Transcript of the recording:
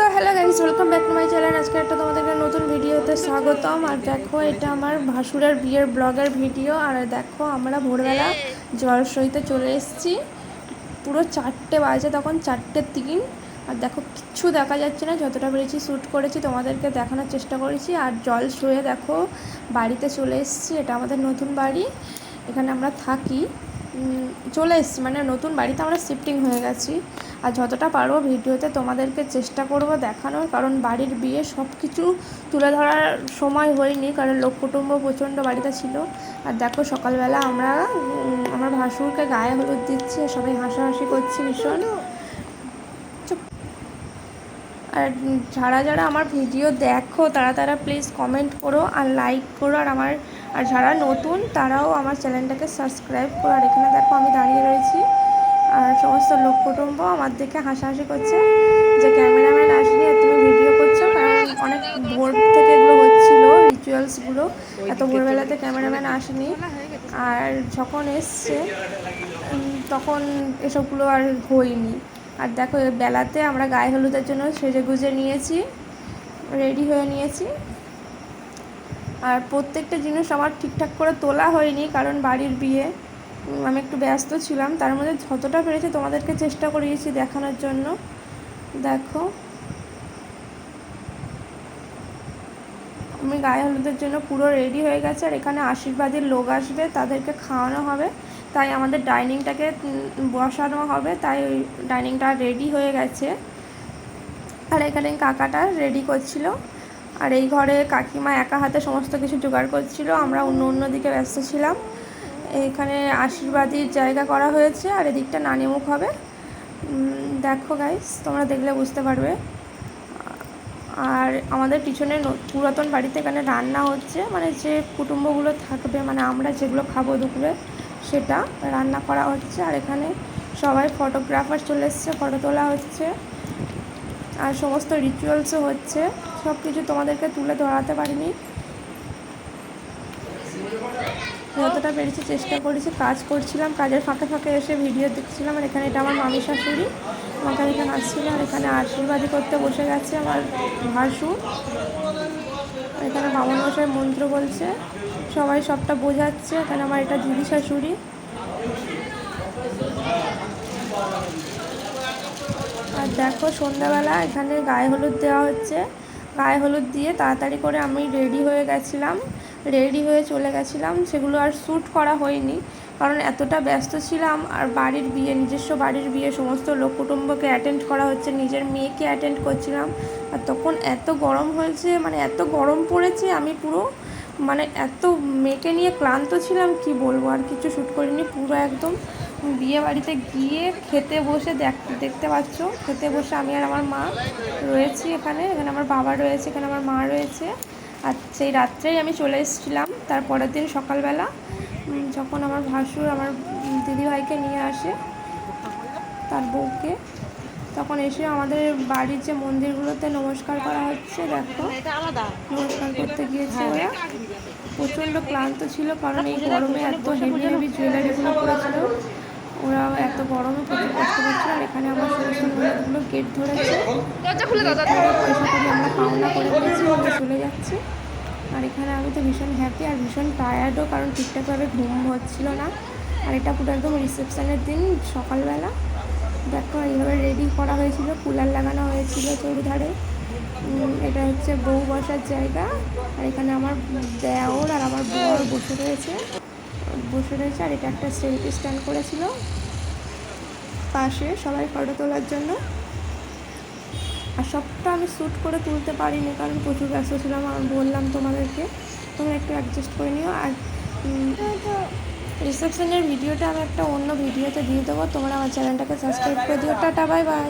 So hello guys welcome back to my channel আজকে একটা তোমাদেরকে নতুন ভিডিওতে স্বাগতম। আর দেখো, এটা আমার ভাসুরের বিয়ের ব্লগের ভিডিও। আর দেখো, আমরা ভোরবেলা জল সইতে চলে এসেছি। পুরো চারটে বাজে তখন, চারটে তিন। আর দেখো, কিচ্ছু দেখা যাচ্ছে না। যতটা পেরেছি শ্যুট করেছি, তোমাদেরকে দেখানোর চেষ্টা করেছি। আর জল শুয়ে দেখো, বাড়িতে চলে এসেছি। এটা আমাদের নতুন বাড়ি। এখানে আমরা থাকি। চলে এসেছি। মানে নতুন বাড়িতে আমরা শিফটিং হয়ে গেছি। আর যতটা পারব ভিডিওতে তোমাদেরকে চেষ্টা করব দেখানোর, কারণ বাড়ির বিয়ে সব কিছু তুলে ধরার সময় হয়নি, কারণ লোক কুটুম্ব প্রচণ্ড বাড়িতে ছিল। আর দেখো সকালবেলা আমরা আমার ভাসুরকে গায়ে হলুদ দিচ্ছি সবাই হাসাহাসি করছি ভীষণ। আর যারা যারা আমার ভিডিও দেখো, তারা তারা প্লিজ কমেন্ট করো আর লাইক করো আর আমার আর যারা নতুন, তারাও আমার চ্যানেলটাকে সাবস্ক্রাইব করো। আর এখানে দেখো আমি দাঁড়িয়ে রয়েছি। আর সমস্ত লোক কুটুম্ব আমার দেখে হাসাহাসি করছে যে ক্যামেরাম্যান আর তুমি ভিডিও করছ, কারণ অনেক ভোর থেকে এগুলো হচ্ছিল রিচুয়ালসগুলো এত ভোরবেলাতে ক্যামেরাম্যান আসেনি। আর যখন এসছে তখন এসবগুলো আর হয়নি। আর দেখো বেলাতে আমরা গায়ে হলুদের জন্য সেজে গুজে নিয়েছি রেডি হয়ে নিয়েছি। আর প্রত্যেকটা জিনিস আমার ঠিকঠাক করে তোলা হয়নি, কারণ বাড়ির বিয়ে আমি একটু ব্যস্ত ছিলাম। তার মধ্যে যতটা পেরেছি তোমাদেরকে চেষ্টা করিয়েছি দেখানোর জন্য। দেখো। আমি গায়ে হলুদের জন্য পুরো রেডি হয়ে গেছে, আর এখানে আশীর্বাদের লোক আসবে, তাদেরকে খাওয়ানো হবে। তাই আমাদের ডাইনিংটাকে বসানো হবে, তাই ওই ডাইনিংটা রেডি হয়ে গেছে। আর এখানে কাকাটা রেডি করছিল। আর এই ঘরে কাকিমা একা হাতে সমস্ত কিছু জোগাড় করছিল, আমরা অন্য অন্য দিকে ব্যস্ত ছিলাম। এখানে আশীর্বাদীর জায়গা করা হয়েছে আর এদিকটা নানিমুখ হবে। দেখো গাইস তোমরা দেখলে বুঝতে পারবে। আর আমাদের পিছনে পুরাতন বাড়িতে এখানে রান্না হচ্ছে মানে যে কুটুম্বগুলো থাকবে মানে আমরা যেগুলো খাব দুপুরে সেটা রান্না করা হচ্ছে। আর এখানে সবাই ফটোগ্রাফার চলে এসছে ফটো তোলা হচ্ছে। আর সমস্ত রিচুয়ালসও হচ্ছে। সব কিছু তোমাদেরকে তুলে ধরাতে পারিনি। যতটা পেরেছি চেষ্টা করেছি, কাজ করছিলাম, কাজের ফাঁকে ফাঁকে এসে ভিডিও দেখছিলাম, আর এখানে এটা আমার মামি শাশুড়ি। আমাকে এখানে আসছিল, আর এখানে আশীর্বাদী করতে বসে গেছে আমার ভাসু। এখানে বামন মশাই মন্ত্র বলছে, সবাই সবটা বোঝাচ্ছে, এখানে আমার এটা দিদি শাশুড়ি। আর দেখো সন্ধ্যাবেলা এখানে গায়ে হলুদ দেওয়া হচ্ছে। গায়ে হলুদ দিয়ে তাড়াতাড়ি করে আমি রেডি হয়ে গেছিলাম। রেডি হয়ে চলে গেছিলাম। সেগুলো আর শ্যুট করা হয়নি। কারণ এতটা ব্যস্ত ছিলাম। আর বাড়ির বিয়ে, নিজস্ব বাড়ির বিয়ে, সমস্ত লোক কুটুম্বকে অ্যাটেন্ড করা হচ্ছে, নিজের মেয়েকে অ্যাটেন্ড করছিলাম। আর তখন এত গরম হয়েছে মানে এত গরম পড়েছে, আমি পুরো মানে এত মেয়েকে নিয়ে ক্লান্ত ছিলাম, কি বলব? আর কিছু শ্যুট করিনি, পুরো একদম বিয়ে বাড়িতে গিয়ে খেতে বসে দেখ, দেখতে পাচ্ছ। খেতে বসে আমি আর আমার মা রয়েছি এখানে। এখানে আমার বাবা রয়েছে, এখানে আমার মা রয়েছে। আর সেই রাত্রেই আমি চলে এসেছিলাম। তার পরের দিন সকালবেলা যখন আমার ভাসুর, আমার দিদিভাইকে নিয়ে আসে, তার বউকে, তখন এসে আমাদের বাড়ির যে মন্দিরগুলোতে নমস্কার করা হচ্ছে, দেখো। নমস্কার করতে গিয়েছে ওরা। প্রচণ্ড ক্লান্ত ছিল, কারণ এই গরমে এত হেভি হেভি জুয়েলারিগুলো গরমে প্রচুর কষ্ট করছিল আর এখানে আমার সমস্ত ননদগুলো গেট ধরেছে। পয়সা করে আমরা পাওনা করে নিয়েছি আমরা চলে যাচ্ছি। আর এখানে আমি তো ভীষণ হ্যাপি আর ভীষণ টায়ার্ডও কারণ ঠিকঠাকভাবে ঘুম হচ্ছিল না। আর এটা পুরো একদম রিসেপশানের দিন সকালবেলা। দেখো এইভাবে রেডি করা হয়েছিল কুলার লাগানো হয়েছিল চৌধারে। এটা হচ্ছে বউ বসার জায়গা। আর এখানে আমার দেওর আর আমার বর বসে রয়েছে। বসে রয়েছে আর এটা একটা সেলফি স্ট্যান্ড করেছিল। পাশে সবাই ফটো তোলার জন্য। আর সবটা আমি শ্যুট করে তুলতে পারিনি, কারণ প্রচুর ব্যস্ত ছিলাম, আমি বললাম তোমাদেরকে, তোমরা একটু অ্যাডজাস্ট করে নিও। আর রিসেপশনের ভিডিওটা আমি একটা অন্য ভিডিওতে দিয়ে দেবো, তোমরা আমার চ্যানেলটাকে সাবস্ক্রাইব করে দিও। Tata bye bye